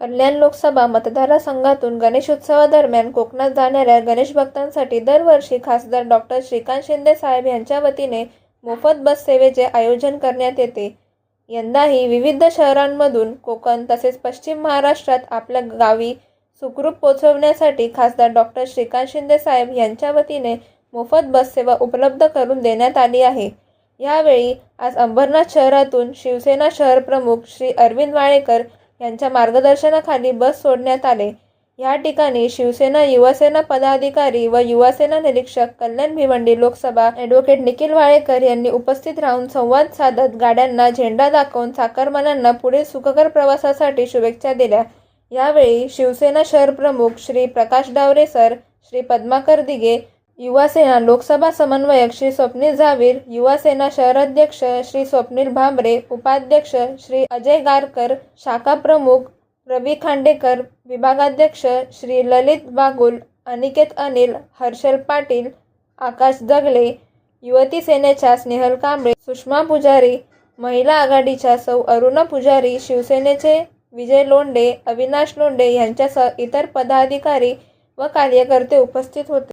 कल्याण लोकसभा मतदारसंघातून गणेशोत्सवादरम्यान कोकणात जाणाऱ्या गणेश भक्तांसाठी दरवर्षी खासदार डॉक्टर श्रीकांत शिंदे साहेब यांच्या वतीने मोफत बस सेवेचे आयोजन करण्यात येते. यंदाही विविध शहरांमधून कोकण तसेच पश्चिम महाराष्ट्रात आपल्या गावी सुखरूप पोहोचवण्यासाठी खासदार डॉक्टर श्रीकांत शिंदे साहेब यांच्या वतीने मोफत बस सेवा उपलब्ध करून देण्यात आली आहे. यावेळी आज अंबरनाथ शहरातून शिवसेना शहरप्रमुख श्री अरविंद वाळेकर यांच्या मार्गदर्शनाखाली बस सोडण्यात आले. या ठिकाणी शिवसेना युवासेना पदाधिकारी व युवासेना निरीक्षक कल्याण भिवंडी लोकसभा ॲडव्होकेट निखिल वाळेकर यांनी उपस्थित राहून संवाद साधत गाड्यांना झेंडा दाखवून साखरमानांना पुढील सुखकर प्रवासासाठी शुभेच्छा दिल्या. यावेळी शिवसेना शहर प्रमुख श्री प्रकाश डावरे सर श्री पद्माकर दिगे युवासेना लोकसभा समन्वयक श्री स्वप्नील झावीर युवासेना शहराध्यक्ष श्री स्वप्नील भांबरे उपाध्यक्ष श्री अजय गारकर शाखा प्रमुख रवी खांडेकर विभागाध्यक्ष श्री ललित बागुल अनिकेत अनिल हर्षल पाटील आकाश दगले युवती सेनेच्या स्नेहल कांबळे सुषमा पुजारी महिला आघाडीच्या सौ अरुणा पुजारी शिवसेनेचे विजय लोंडे अविनाश लोंडे यांच्यासह इतर पदाधिकारी व कार्यकर्ते उपस्थित होते.